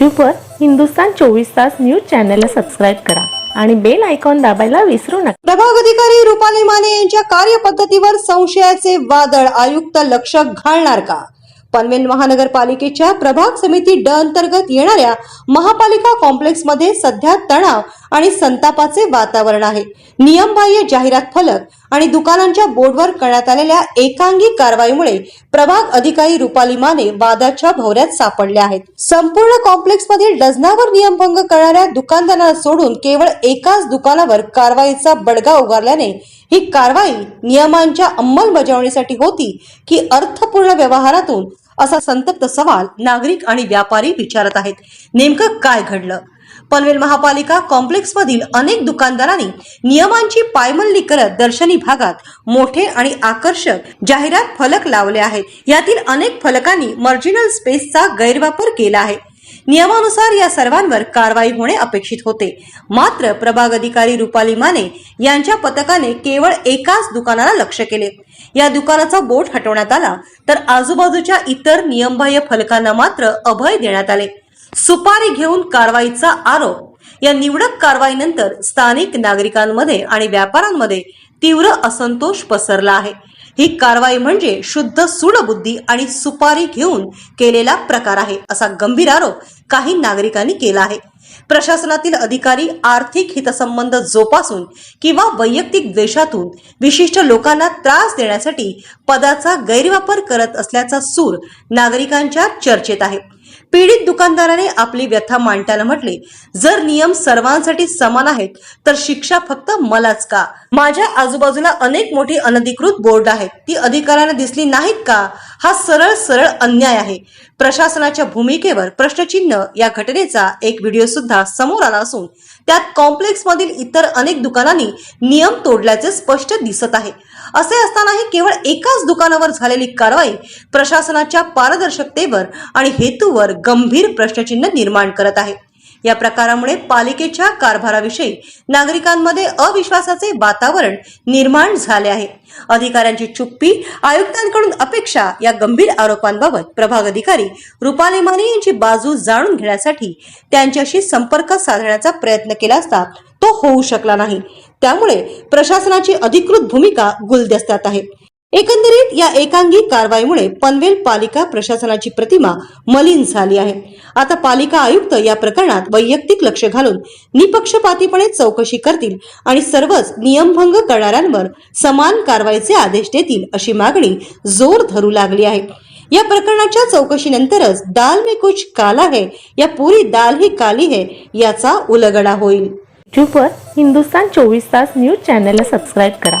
यूट्यूबवर हिंदुस्तान चोवीस तास न्यूज चॅनलला सबस्क्राईब करा आणि बेल आयकॉन दाबायला विसरू नका. प्रभाग अधिकारी रुपाली माने यांच्या कार्यपद्धतीवर संशयाचे वादळ आयुक्त लक्ष घालणार का? पनवेल महानगरपालिकेच्या प्रभाग समिती ड अंतर्गत येणाऱ्या महापालिका कॉम्प्लेक्समध्ये सध्या तणाव आणि संतापाचे वातावरण आहे. नियमबाह्य जाहिरात फलक आणि दुकानांच्या बोर्डवर करण्यात आलेल्या एकांगी कारवाईमुळे प्रभाग अधिकारी रुपाली माने वादाच्या भोवऱ्यात सापडले आहेत. संपूर्ण कॉम्प्लेक्समध्ये डझनावर नियमभंग करणाऱ्या दुकानदारांना सोडून केवळ एकाच दुकानावर कारवाईचा बडगा उगारल्याने ही कारवाई नियमांच्या अंमलबजावणीसाठी होती की अर्थपूर्ण व्यवहारातून असा संतप्त सवाल नागरिक आणि व्यापारी विचारत आहेत. नेमकं काय घडलं? पनवेल महापालिका कॉम्प्लेक्समधील अनेक दुकानदारांनी नियमांची पायमल्ली करत दर्शनी भागात मोठे आणि आकर्षक जाहिरात फलक लावले आहेत. यातील अनेक फलकांनी मर्जिनल स्पेसचा गैरवापर केला आहे. नियमानुसार या सर्वांवर कारवाई होणे अपेक्षित होते. मात्र प्रभाग अधिकारी रुपाली माने यांच्या पथकाने केवळ एकाच दुकानाला लक्ष केले. या दुकानाचा बोट हटवण्यात आला तर आजूबाजूच्या इतर नियमबाह्य फलकांना मात्र अभय देण्यात आले. सुपारी घेऊन कारवाईचा आरोप. या निवडक कारवाईनंतर स्थानिक नागरिकांमध्ये आणि व्यापाऱ्यांमध्ये तीव्र असंतोष पसरला आहे. ही कारवाई म्हणजे शुद्ध सूडबुद्धी आणि सुपारी घेऊन केलेला प्रकार आहे असा गंभीर आरोप काही नागरिकांनी केला आहे. प्रशासनातील अधिकारी आर्थिक हितसंबंध जोपासून किंवा वैयक्तिक द्वेषातून विशिष्ट लोकांना त्रास देण्यासाठी पदाचा गैरवापर करत असल्याचा सूर नागरिकांच्या चर्चेत आहे. पीडित दुकानदाराने आपली व्यथा मांडताना म्हटले जर नियम सर्वांसाठी समान आहेत तर शिक्षा फक्त मलाच का? माझ्या आजूबाजूला अनेक मोठी अनधिकृत बोर्ड आहेत. ती अधिकाऱ्यांना दिसली नाहीत का? हा सरळ सरळ अन्याय आहे. प्रशासनाच्या भूमिकेवर प्रश्नचिन्ह या घटनेचा एक व्हिडिओ सुद्धा समोर आला असून त्यात कॉम्प्लेक्स मधील इतर अनेक दुकानांनी नियम तोडल्याचे स्पष्ट दिसत आहे. असे असतानाही केवळ एकाच दुकानावर झालेली कारवाई प्रशासनाच्या पारदर्शकतेवर आणि हेतूवर गंभीर प्रश्नचिन्ह निर्माण करत आहे. या प्रकारामुळे पालिकेच्या कारभाराविषयी नागरिकांमध्ये अविश्वासाचे वातावरण निर्माण झाले आहे. अधिकाऱ्यांची चुप्पी आयुक्तांकडून अपेक्षा या गंभीर आरोपांबाबत प्रभाग अधिकारी रुपाली माने यांची बाजू जाणून घेण्यासाठी त्यांच्याशी संपर्क साधण्याचा प्रयत्न केला असता तो होऊ शकला नाही. त्यामुळे प्रशासनाची अधिकृत भूमिका गुलदस्त्यात आहे. एकंदरीत या एकांगी कारवाईमुळे पनवेल पालिका प्रशासनाची प्रतिमा मलिन झाली आहे. आता पालिका आयुक्त या प्रकरणात वैयक्तिक लक्ष घालून निपक्षपातीपणे चौकशी करतील आणि सर्वच नियमभंग करणाऱ्यांवर समान कारवाईचे आदेश देतील अशी मागणी जोर धरू लागली आहे. या प्रकरणाच्या चौकशीनंतरच दाल में कुछ काला है या पुरी दाल ही काली है याचा उलगडा होईल. यूट्यूबवर हिंदुस्तान चोवीस तास न्यूज चॅनलला सबस्क्राईब करा.